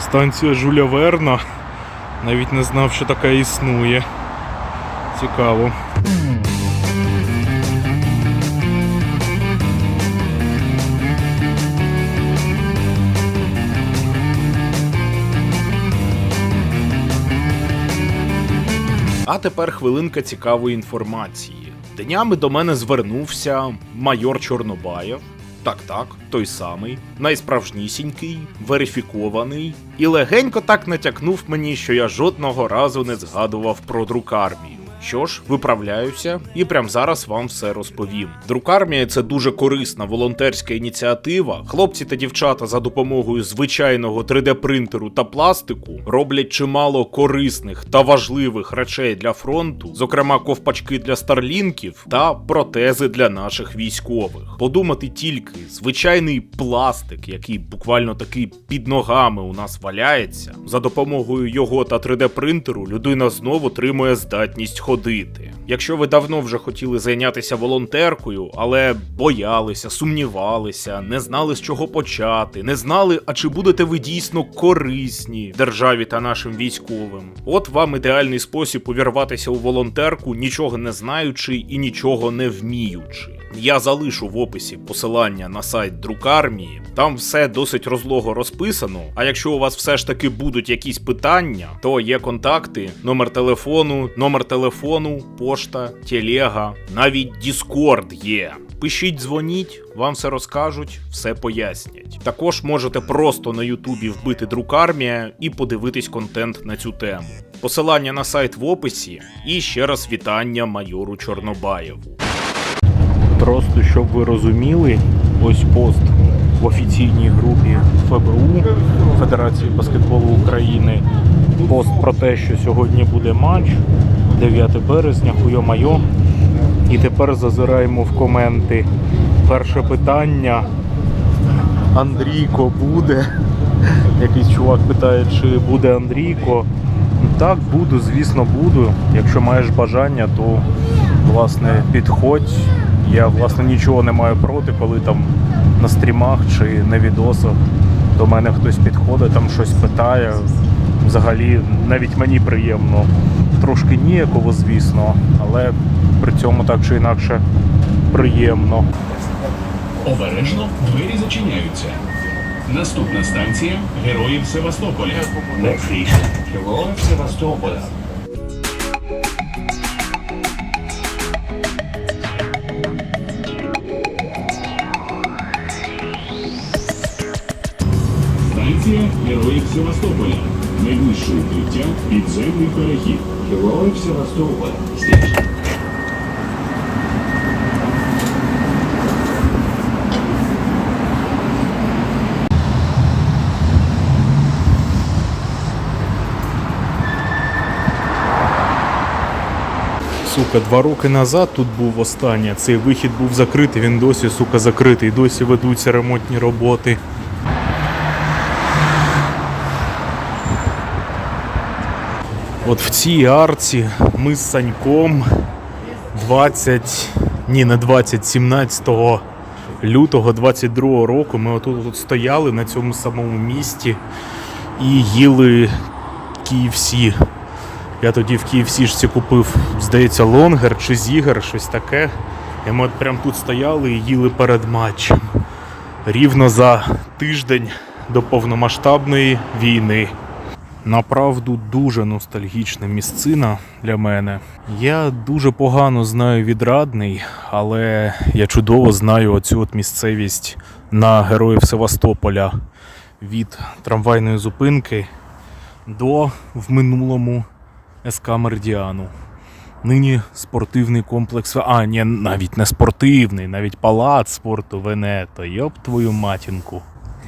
Станція Жуля Верна. Навіть не знав, що така існує. Цікаво. Тепер хвилинка цікавої інформації. Днями до мене звернувся майор Чорнобаєв. Так, так, той самий, найсправжнісінький, верифікований, і легенько так натякнув мені, що я жодного разу не згадував про друкармію. Що ж, виправляюся і прямо зараз вам все розповім. Друкармія це дуже корисна волонтерська ініціатива. Хлопці та дівчата за допомогою звичайного 3D-принтеру та пластику роблять чимало корисних та важливих речей для фронту, зокрема ковпачки для старлінків та протези для наших військових. Подумати тільки, звичайний пластик, який буквально таки під ногами у нас валяється, за допомогою його та 3D-принтеру людина знову отримує здатність ходити. Якщо ви давно вже хотіли зайнятися волонтеркою, але боялися, сумнівалися, не знали з чого почати, не знали, а чи будете ви дійсно корисні державі та нашим військовим. От вам ідеальний спосіб увірватися у волонтерку, нічого не знаючи і нічого не вміючи. Я залишу в описі посилання на сайт друкармії. Там все досить розлого розписано. А якщо у вас все ж таки будуть якісь питання, то є контакти, номер телефону, номер телефону, пошта, телега, навіть Discord є. Пишіть, дзвоніть, вам все розкажуть, все пояснять. Також можете просто на Ютубі вбити друкармія і подивитись контент на цю тему. Посилання на сайт в описі і ще раз вітання майору Чорнобаєву. Просто щоб ви розуміли, ось пост в офіційній групі ФБУ Федерації баскетболу України. Пост про те, що сьогодні буде матч 9 березня, хуйо-майо. І тепер зазираємо в коменти. Перше питання. Андрійко буде. Якийсь чувак питає, чи буде Андрійко. Так, буду, звісно, буду. Якщо маєш бажання, то власне підходь. Я власне нічого не маю проти, коли там на стрімах чи на відосах до мене хтось підходить, там щось питає. Взагалі, навіть мені приємно. Трошки ніяково, звісно, але при цьому так чи інакше приємно. Обережно двері зачиняються. Наступна станція Героїв Севастополя. Next station, Героїв Севастополя. Підземний перехід. Героїв Севастополя. Station. Сука, два роки назад тут був останнє. Цей вихід був закритий, він досі, сука, закритий, досі ведуться ремонтні роботи. От в цій арці ми з Саньком 20, ні, не 20, 17 лютого 22 року ми отут от стояли на цьому самому місті і їли KFC. Я тоді в Київсішці купив, здається, лонгер чи зігер, щось таке. І ми от прям тут стояли і їли перед матчем. Рівно за тиждень до повномасштабної війни. Направду дуже ностальгічна місцина для мене. Я дуже погано знаю відрадний, але я чудово знаю оцю от місцевість на героїв Севастополя від трамвайної зупинки до в минулому СК Мердіану. Нині спортивний комплекс. А, ні, навіть не спортивний, навіть палац спорту Венето. Йоп твою матінку.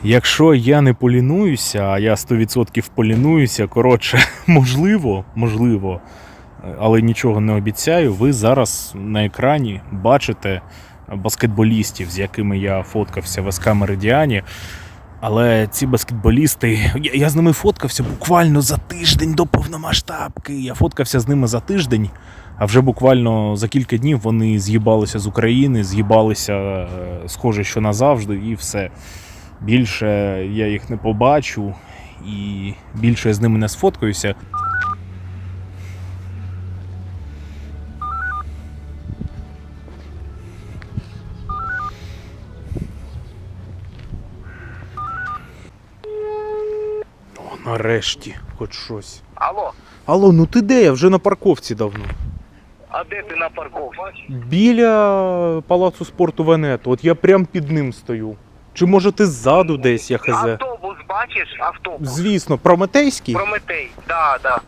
Якщо я не полінуюся, а я 100% полінуюся, коротше, можливо, можливо, але нічого не обіцяю. Ви зараз на екрані бачите баскетболістів, з якими я фоткався в СК Меридіані. Але ці баскетболісти, я, я з ними фоткався буквально за тиждень до повномасштабки. Я фоткався з ними за тиждень, а вже буквально за кілька днів вони з'їбалися з України, з'їбалися, е, схоже, що назавжди, і все. Більше я їх не побачу, і більше я з ними не сфоткаюся. О, нарешті, хоч щось. Алло, Алло, ну ти де? Я вже на парковці давно. а де ти на парковці? Біля палацу спорту Венету. От я прям під ним стою. Чи може ти ззаду десь, я хз? Автобус бачиш? Автобус. Звісно, Прометейський? Прометей. Да, да.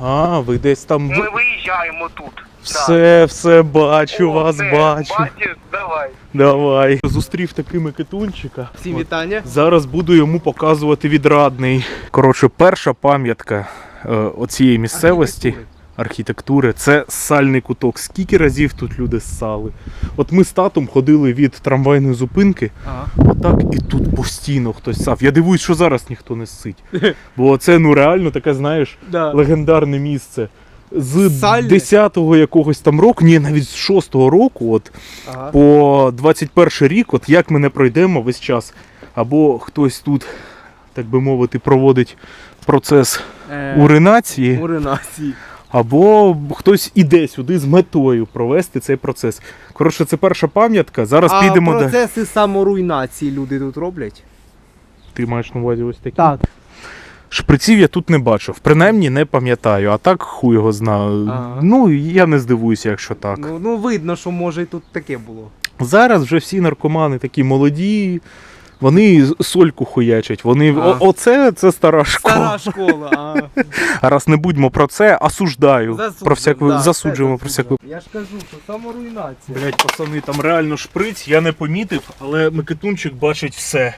А, ви десь там. Ми виїжджаємо тут. Все, все, бачу О, вас, все, бачу. Бачиш, давай. Давай. Зустрів таки Микитунчика. Всім вітання. Зараз буду йому показувати відрадний. Коротше, перша пам'ятка е, оцієї місцевості. Архітектури, це сальний куток. Скільки разів тут люди ссали? От ми з татом ходили від трамвайної зупинки, Ага. отак і тут постійно хтось ссав. Я дивуюсь, що зараз ніхто не ссить. Бо це ну реально таке, знаєш, Да. легендарне місце. З Сальне? 10-го якогось там року, ні, навіть з 6-го року, от Ага. по 21 рік, от як ми не пройдемо весь час, або хтось тут, так би мовити, проводить процес Е, уринації, Уринації. Або хтось іде сюди з метою провести цей процес. Коротше, це перша пам'ятка. Зараз А підемо до. процеси саморуйнації люди тут роблять? Ти маєш на увазі ось такі? Так. Шприців я тут не бачив, принаймні не пам'ятаю, а так хуй його знаю. Ага. Ну, я не здивуюся, якщо так. Ну, ну видно, що може і тут таке було. Зараз вже всі наркомани такі молоді, вони сольку хуячать. Вони А. о, оце це стара школа. Стара школа. А. А раз не будьмо про це, осуждаю. Засуджуємо, про всяку да, засуджуємо це про всяку. Я ж кажу, що саморуйнація. Блять, пацани, там реально шприць, я не помітив, але Микитунчик бачить все.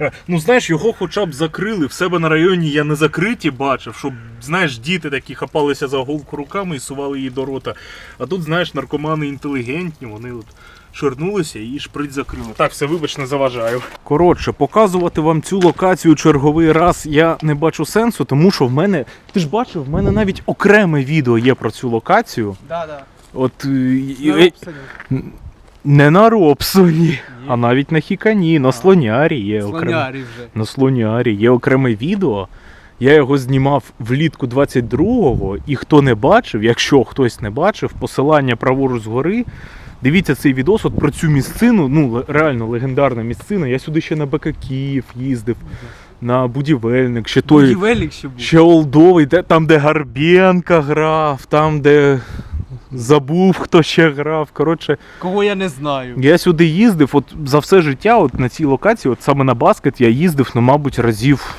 Е, Ну, знаєш, його хоча б закрили. В себе на районі я не закриті бачив, щоб, знаєш, діти такі хапалися за голку руками і сували її до рота. А тут, знаєш, наркомани інтелігентні, вони от ширнулися і шприць закрили. Так, все, вибач, не заважаю. Коротше, показувати вам цю локацію черговий раз я не бачу сенсу, тому що в мене. Ти ж бачив, в мене навіть окреме відео є про цю локацію. Да, да. От і- не на Робсоні, а навіть на Хікані, на слонярі є окреме. Слонярі вже. На слонярі є окреме відео. Я його знімав влітку 22-го, і хто не бачив, якщо хтось не бачив, посилання праворуч згори. Дивіться цей відос от про цю місцину, ну реально легендарна місцина. Я сюди ще на БК Київ їздив, на будівельник, ще той Будівельник ще був. ще олдовий, де, там, де Гарбєнка грав, там, де забув, хто ще грав. Коротше, Кого я не знаю. я сюди їздив, от за все життя, от на цій локації, от саме на баскет, я їздив, ну, мабуть, разів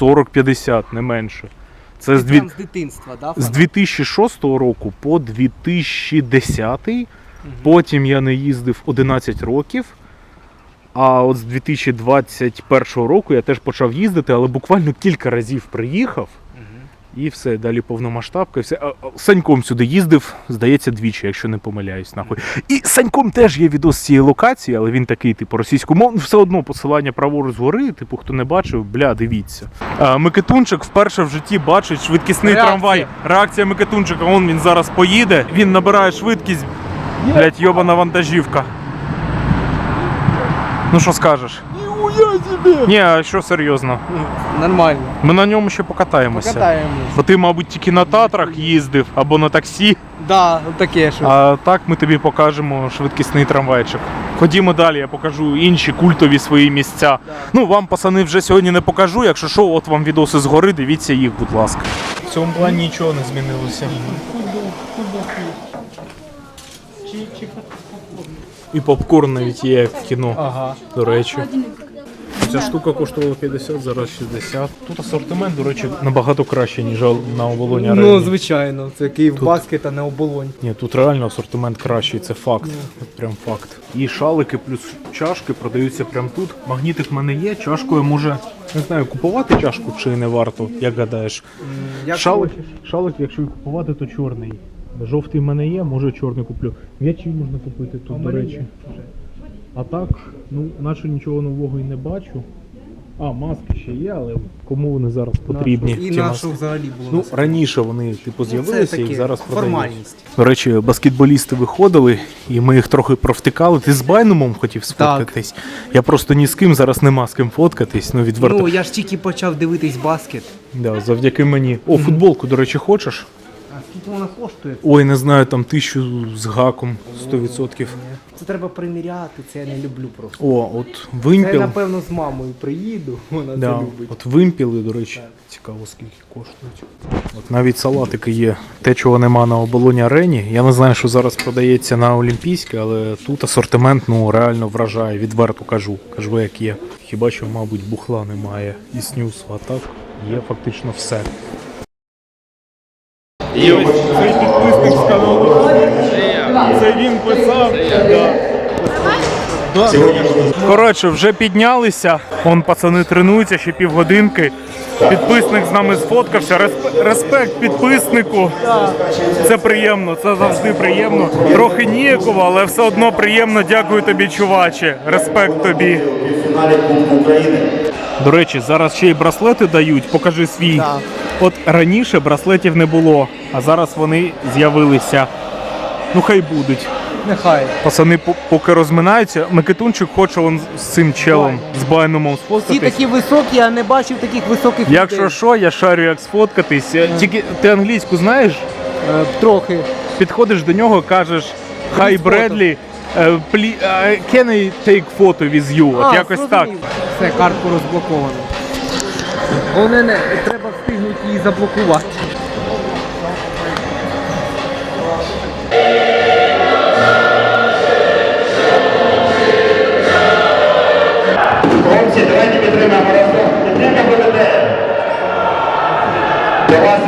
40-50, не менше. Це з, Ти дві... прям з дитинства, да? з фанат? 2006 року по 2010. Потім я не їздив 11 років. А от з 2021 року я теж почав їздити, але буквально кілька разів приїхав. І все, далі повномасштабка, все. А, а, Саньком сюди їздив, здається, двічі, якщо не помиляюсь, нахуй. І Саньком теж є відос з цієї локації, але він такий, типу, російськомовний. Все одно посилання праворуч згори, типу, хто не бачив, бля, дивіться. А, Микитунчик вперше в житті бачить швидкісний Реакція. трамвай. Реакція Микитунчика, он він зараз поїде, він набирає швидкість, блядь, йобана вантажівка. Ну що скажеш? Ні, а що серйозно? Нормально. Ми на ньому ще покатаємося. Покатаємось. Бо ти, мабуть, тільки на татрах їздив або на таксі, Да, таке що. а так ми тобі покажемо швидкісний трамвайчик. Ходімо далі, я покажу інші культові свої місця. Да. Ну, вам, пацани, вже сьогодні не покажу. Якщо що, от вам відоси згори, дивіться їх, будь ласка. В цьому плані нічого не змінилося. І попкорн навіть є як в кіно, Ага. до речі. Ця штука коштувала 50, зараз 60. Тут асортимент, до речі, набагато краще, ніж на оболоні Ну, звичайно, це Київ баскет, а не оболонь. Ні, тут реально асортимент кращий, це факт. От прям факт. І шалики плюс чашки продаються прямо тут. Магнітик в мене є, чашкою може, не знаю, купувати чашку чи не варто, як гадаєш. Як шалик, хочеш. шалик, якщо і купувати, то чорний. Жовтий в мене є, може чорний куплю. М'ячі можна купити тут, в до речі. є. А так, ну, наче нічого нового і не бачу. А, маски ще є, але кому вони зараз потрібні? І ці на маски? взагалі було? Ну, раніше вони, типу, з'явилися і зараз продають. формальність. До речі, баскетболісти виходили, і ми їх трохи провтикали. Ти з Байнумом хотів сфоткатись? Я просто ні з ким зараз нема з ким фоткатись, ну відверто. Ну, я ж тільки почав дивитись баскет. Да, завдяки мені. О, футболку, до речі, хочеш? Скільки вона коштує? Ой, не знаю, там тисячу з гаком 100%. Це треба приміряти, це я не люблю просто. О, от Це вимпіл. я, напевно, з мамою приїду, вона Да, це любить. от вимпіли, до речі, цікаво скільки коштують. От навіть салатики є. Те, чого нема на оболоні арені. Я не знаю, що зараз продається на Олімпійській, але тут асортимент ну реально вражає, відверто кажу. Кажу, як є. Хіба що, мабуть, бухла немає і снюсу, а так є фактично все. Є ось цей підписник з каналу. Це він писав. Коротше, вже піднялися. Вон пацани тренуються ще півгодинки. Підписник з нами сфоткався. Респ- Респект підписнику. Це приємно, це завжди приємно. Трохи ніяково, але все одно приємно. Дякую тобі, чуваче. Респект тобі. До речі, зараз ще й браслети дають. Покажи свій. От раніше браслетів не було, а зараз вони з'явилися. Ну хай будуть. Нехай. Пацани поки розминаються. Микитунчик хоче он з цим челом, з Байнумом Всі такі високі, я не бачив таких високих Якщо людей. що, я шарю як сфоткатись. Тільки ти англійську знаєш? Е, Трохи. Підходиш до нього, кажеш Хай. Бредлі, е, can I take photo with you? От А, якось так. Все, картку розблоковано. О, не, треба встигнути її заблокувати. Хлопці, давайте підтримаємо разом. Підтримка буде. До вас